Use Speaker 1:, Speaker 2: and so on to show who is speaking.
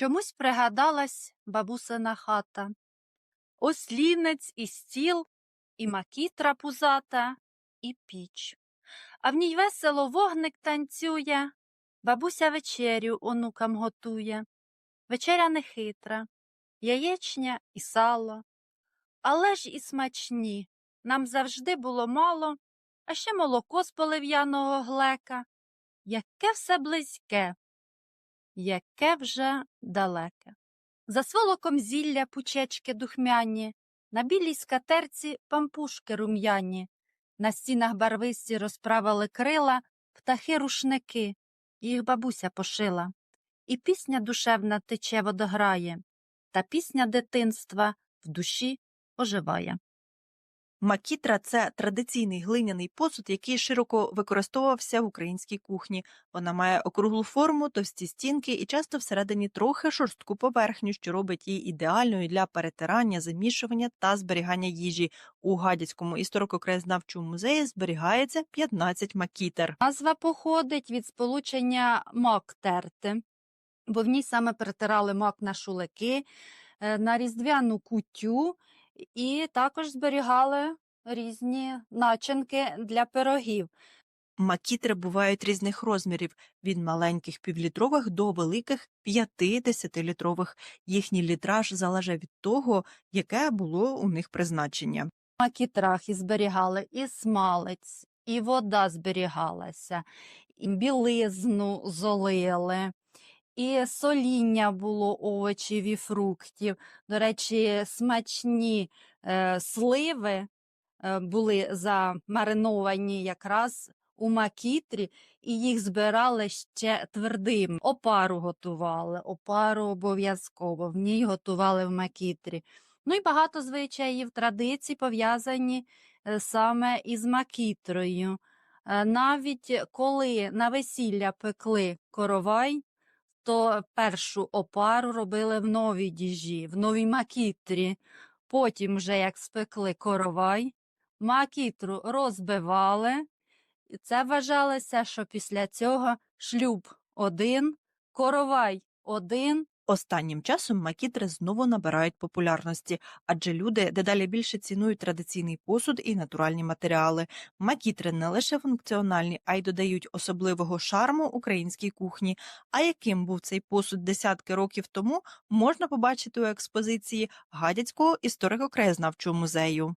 Speaker 1: Чомусь пригадалась бабусина хата. Ослінець і стіл, і макітра пузата, і піч. А в ній весело вогник танцює, бабуся вечерю онукам готує. Вечеря нехитра, яєчня і сало. Але ж і смачні, нам завжди було мало, а ще молоко з полив'яного глека. Яке все близьке, яке вже далеке. За сволоком зілля пучечки духмяні, на білій скатерці пампушки рум'яні, на стінах барвисті розправили крила птахи рушники, їх бабуся пошила. І пісня душевна тече водограє, та пісня дитинства в душі оживає.
Speaker 2: Макітра це традиційний глиняний посуд, який широко використовувався в українській кухні. Вона має округлу форму, товсті стінки і часто всередині трохи шорстку поверхню, що робить її ідеальною для перетирання, замішування та зберігання їжі. У Гадяцькому історико-краєзнавчому музеї зберігається 15 макітер.
Speaker 1: Назва походить від сполучення мак терти, бо в ній саме перетирали мак на шулики, е, на різдвяну кутю і також зберігали різні начинки для пирогів.
Speaker 2: Макітри бувають різних розмірів від маленьких півлітрових до великих 50-літрових. Їхній літраж залежить від того, яке було у них призначення.
Speaker 1: В макітрах і зберігали і смалець, і вода зберігалася, і білизну золили, і соління було овочів і фруктів. До речі, смачні е, сливи е, були замариновані якраз у макітрі, і їх збирали ще твердим. Опару готували, опару обов'язково, в ній готували в макітрі. Ну і багато звичаїв, традицій пов'язані е, саме із макітрою. Е, Навіть коли на весілля пекли коровай, то першу опару робили в новій діжі, в новій макітрі. Потім, вже як спекли коровай, макітру розбивали. І це вважалося, що після цього шлюб один, коровай один,
Speaker 2: Останнім часом макітри знову набирають популярності, адже люди дедалі більше цінують традиційний посуд і натуральні матеріали. Макітри не лише функціональні, а й додають особливого шарму українській кухні. А яким був цей посуд десятки років тому, можна побачити у експозиції Гадяцького історико-краєзнавчого музею.